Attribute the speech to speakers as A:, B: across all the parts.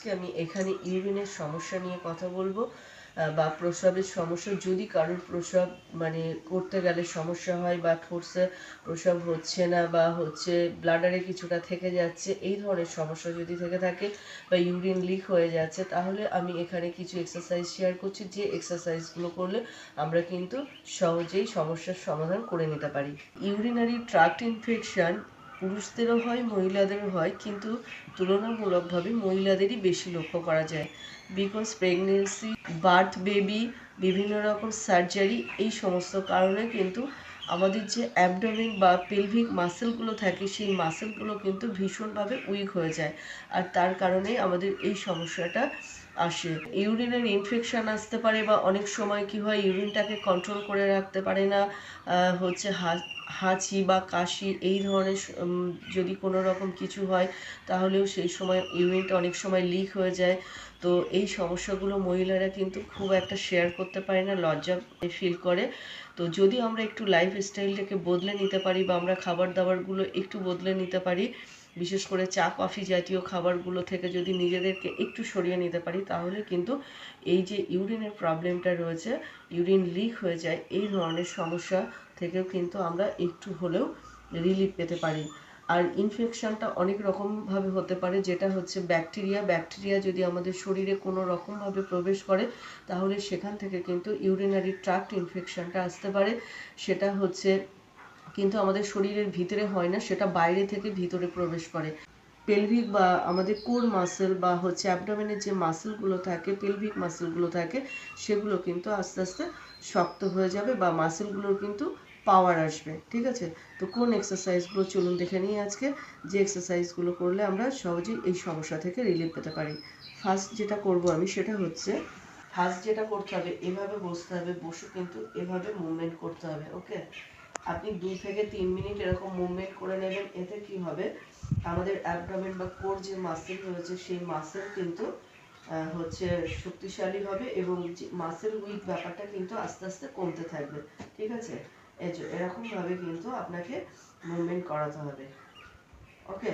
A: আজকে আমি এখানে ইউরিনের সমস্যা নিয়ে কথা বলব বা প্রস্রাবের সমস্যা। যদি কারোর প্রস্রাব মানে করতে গেলে সমস্যা হয় বা ফোর্সে প্রস্রাব হচ্ছে না বা হচ্ছে ব্লাডারে কিছুটা থেকে যাচ্ছে, এই ধরনের সমস্যা যদি থেকে থাকে বা ইউরিন লিক হয়ে যাচ্ছে, তাহলে আমি এখানে কিছু এক্সারসাইজ শেয়ার করছি। যে এক্সারসাইজগুলো করলে আমরা কিন্তু সহজেই সমস্যার সমাধান করে নিতে পারি। ইউরিনারি ট্রাক্ট ইনফেকশন পুরুষদেরও হয়, মহিলাদেরও হয়, কিন্তু তুলনামূলকভাবে মহিলাদেরই বেশি লক্ষ্য করা যায়। বিকজ প্রেগনেন্সি বার্থ বেবি বিভিন্ন রকম সার্জারি এই সমস্ত কারণে কিন্তু আমাদের যে অ্যাবডোমেন বা পেলভিক মাসেলগুলো থাকে, সেই মাসেলগুলো কিন্তু ভীষণভাবে উইক হয়ে যায়। আর তার কারণেই আমাদের এই সমস্যাটা আসে। ইউরিনের ইনফেকশন আসতে পারে বা অনেক সময় কি হয়, ইউরিনটাকে কন্ট্রোল করে রাখতে পারে না হচ্ছে হাঁচি বা কাশি এই ধরনের যদি কোনো রকম কিছু হয়, তাহলেও সেই সময় ইউরিনটা অনেক সময় লিক হয়ে যায়। তো এই সমস্যাগুলো মহিলারা কিন্তু খুব একটা শেয়ার করতে পারে না, লজ্জা ফিল করে। তো যদি আমরা একটু লাইফ স্টাইলটাকে বদলে নিতে পারি বা আমরা খাবার দাবারগুলো একটু বদলে নিতে পারি বিশেষ করে চা, কফি জাতীয় খাবারগুলো থেকে যদি নিজেদেরকে একটু সরিয়ে নিতে পারি, তাহলে কিন্তু এই যে ইউরিনের প্রবলেমটা রয়েছে, ইউরিন লিক হয়ে যায়, এই ধরনের সমস্যা থেকেও কিন্তু আমরা একটু হলেও রিলিফ পেতে পারি। আর ইনফেকশনটা অনেক রকমভাবে হতে পারে, যেটা হচ্ছে ব্যাকটেরিয়া ব্যাকটেরিয়া যদি আমাদের শরীরে কোনো রকমভাবে প্রবেশ করে, তাহলে সেখান থেকে কিন্তু ইউরিনারি ট্রাক্ট ইনফেকশনটা আসতে পারে। সেটা হচ্ছে কিন্তু আমাদের শরীরের ভিতরে হয় না, সেটা বাইরে থেকে ভিতরে প্রবেশ করে। পেলভিক বা আমাদের কোর মাসেল বা হচ্ছে অ্যাবডোমেনের যে মাসেলগুলো থাকে পেলভিক মাসেলগুলো থাকে, সেগুলো কিন্তু আস্তে আস্তে শক্ত হয়ে যাবে বা মাসেলগুলোর কিন্তু পাওয়ার আসবে, ঠিক আছে? তো কোন এক্সারসাইজগুলো চলুন দেখে নিই আজকে। যে এক্সারসাইজগুলো করলে আমরা সহজেই এই সমস্যা থেকে রিলিফ পেতে পারি। ফার্স্ট যেটা করব আমি সেটা হচ্ছে ফার্স্ট যেটা করতে হবে, এভাবে বসতে হবে, বসে কিন্তু এভাবে মুভমেন্ট করতে হবে ওকে আপনি দুই থেকে তিন মিনিট এরকম মুভমেন্ট করে নেবেন, এতে কি হবে? আমাদের অ্যাবডোমেন বা কোর যে মাসেল রয়েছে, সেই মাসেল কিন্তু হচ্ছে শক্তিশালী হবে এবং মাসেল উইক ব্যাপারটা কিন্তু আস্তে আস্তে কমতে থাকবে। ঠিক আছে? এই যে এরকম ভাবে কিন্তু আপনাকে মুভমেন্ট করাতে হবে। ওকে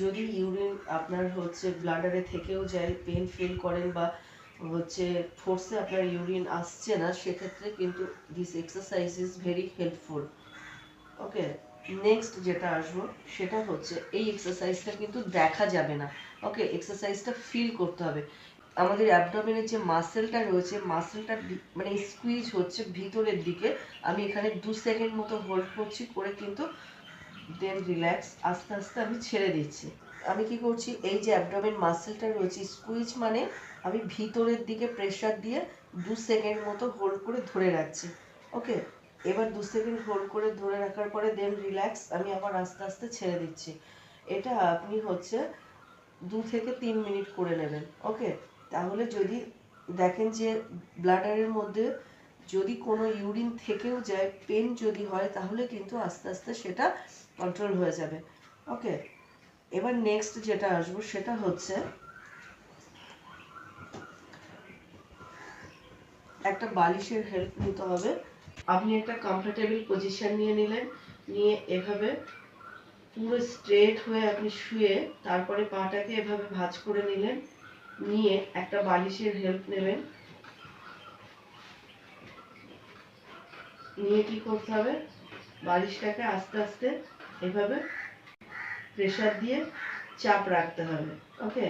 A: যদি ইউরিন আপনার হচ্ছে ব্লাডারে থেকেও যায় পেন ফিল করেন বা হচ্ছে ফোর্সে আপনার ইউরিন আসছে না, সেক্ষেত্রে কিন্তু this exercise is very helpful okay next যেটা আসব, সেটা হচ্ছে এই এক্সারসাইজটা কিন্তু দেখা যাবে না। ওকে এক্সারসাইজটা ফিল করতে হবে। আমাদের অ্যাবডোমেনের যে মাসেলটা রয়েছে মাসেলটা মানে স্কুইজ হচ্ছে ভিতরের দিকে। আমি এখানে দু সেকেন্ড মতো হোল্ড করছি করে কিন্তু দেন রিল্যাক্স আস্তে আস্তে আমি ছেড়ে দিচ্ছি। আমি কি করছি? এই যে অ্যাবডোমেন মাসেলটা রয়েছে স্কুইজ মানে আমি ভিতরের দিকে প্রেসার দিয়ে দু সেকেন্ড মতো হোল্ড করে ধরে রাখছি। ওকে এবার দু সেকেন্ড হোল্ড করে ধরে রাখার পরে দেন রিল্যাক্স আমি আবার আস্তে আস্তে ছেড়ে দিচ্ছি। এটা আপনি হচ্ছে দু থেকে তিন মিনিট করে নেবেন। ওকে তাহলে যদি দেখেন যে ব্লাডারের মধ্যে যদি কোনো ইউরিন থেকেও যায় পেন যদি হয়, তাহলে কিন্তু আস্তে আস্তে সেটা কন্ট্রোল হয়ে যাবে। ওকে এবার নেক্সট যেটা আসব সেটা হচ্ছে একটা বালিশের হেল্প নিতে হবে। আপনি একটা কমফোর্টেবল পজিশন নিয়ে নিলেন, নিয়ে এভাবে পুরো স্ট্রেট হয়ে আপনি শুয়ে তারপরে পাটাকে এভাবে ভাঁজ করে নিলেন, নিয়ে একটা বালিশের হেল্প নেবেন। নিয়ে কি করতে হবে? বালিশটাকে আস্তে আস্তে এভাবে প্রেসার দিয়ে চাপ রাখতে হবে ওকে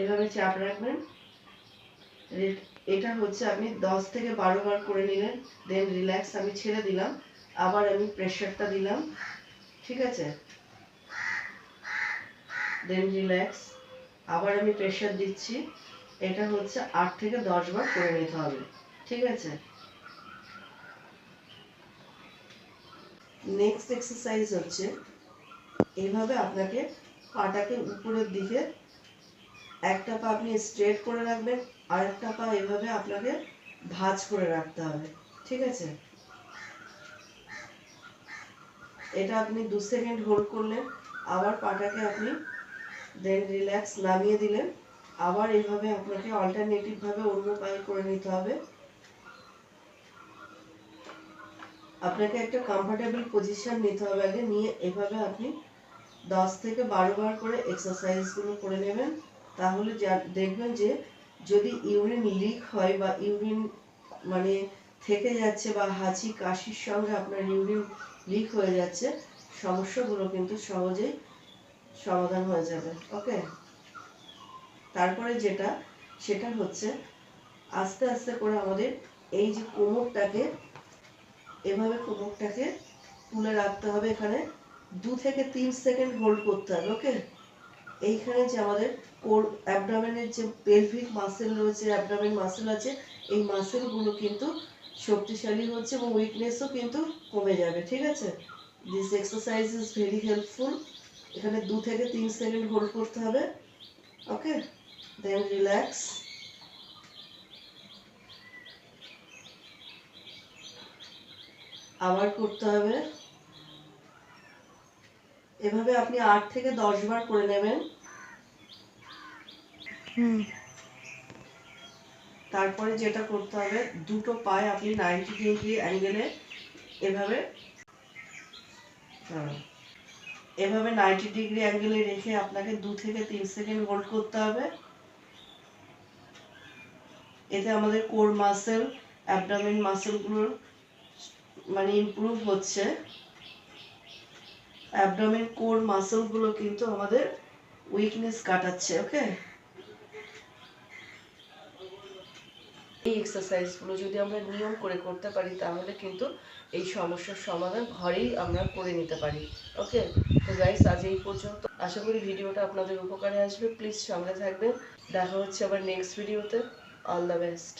A: এভাবে চাপ রাখবেন। এটা হচ্ছে আপনি দশ থেকে বারো বার করে নিলেন দেন রিল্যাক্স আমি ছেড়ে দিলাম, আবার আমি প্রেশারটা দিলাম, ঠিক আছে? দেন রিল্যাক্স আবার আমি প্রেশার দিচ্ছি, এটা হচ্ছে আট থেকে দশ বার করে নিতে হবে, ঠিক আছে? নেক্সট এক্সারসাইজ হচ্ছে এইভাবে আপনাকে পাটাকে উপরের দিকে একটা পা আপনি স্ট্রেট করে রাখবেন আর একটা পা এভাবে আপনাকে ভাঁজ করে রাখতে হবে, ঠিক আছে? এটা আপনি দু সেকেন্ড হোল্ড করলেন, আবার পাটাকে আপনি দেন রিল্যাক্স নামিয়ে দিলেন, আবার এইভাবে আপনাকে অল্টারনেটিভ ভাবে অন্য পায়ে করে নিতে হবে। আপনাকে একটা কমফোর্টেবল পজিশন নিতে হবে আগে, নিয়ে এভাবে আপনি দশ থেকে বারো বার করে এক্সারসাইজগুলো করে নেবেন। তাহলে দেখবেন যে যদি ইউরিন লিক হয় বা ইউরিন মানে থেকে যাচ্ছে বা হাঁচি, কাশির সঙ্গে আপনার ইউরিন লিক হয়ে যাচ্ছে, সমস্যাগুলো কিন্তু সহজেই সমাধান হয়ে যাবে ওকে তারপরে যেটা, সেটা হচ্ছে আস্তে আস্তে করে আমাদের এই যে কোমরটাকে এভাবে কোমরটাকে তুলে রাখতে হবে এখানে। দু থেকে তিন সেকেন্ড হোল্ড করতে হবে ওকে এইখানে যে আমাদের কোর অ্যাবডামেনের যে পেলভিক মাসেল রয়েছে অ্যাবডামেন মাসেল আছে, এই মাসেলগুলো কিন্তু শক্তিশালী হচ্ছে এবং উইকনেসও কিন্তু কমে যাবে, ঠিক আছে? This exercise is very helpful এখানে দু থেকে তিন সেকেন্ড হোল্ড করতে হবে ওকে দেন রিল্যাক্স আবার করতে হবে। এভাবে আপনি আট থেকে দশ বার করে নেবেন। তারপরে যেটা করতে হবে দুটো পায়ে আপনি নাইনটি ডিগ্রি অ্যাঙ্গেলে এভাবে এভাবে নাইনটি ডিগ্রি অ্যাঙ্গেলে রেখে আপনাকে দু থেকে তিন সেকেন্ড হোল্ড করতে হবে। এতে আমাদের কোর মাসেল অ্যাবডামেন মাসেলগুলোর মানে ইমপ্রুভ হচ্ছে। অ্যাবডামেন কোর মাসেলগুলো কিন্তু আমাদের উইকনেস কাটাচ্ছে ওকে এই এক্সারসাইজগুলো যদি আমরা নিয়ম করে করতে পারি, তাহলে কিন্তু এই সমস্যার সমাধান ঘরেই আমরা করে নিতে পারি ওকে তো গাইস আজ এই পর্যন্ত। আশা করি ভিডিওটা আপনাদের উপকারে আসবে। প্লিজ সঙ্গে থাকবেন। দেখা হচ্ছে আবার নেক্সট ভিডিওতে অল দ্য বেস্ট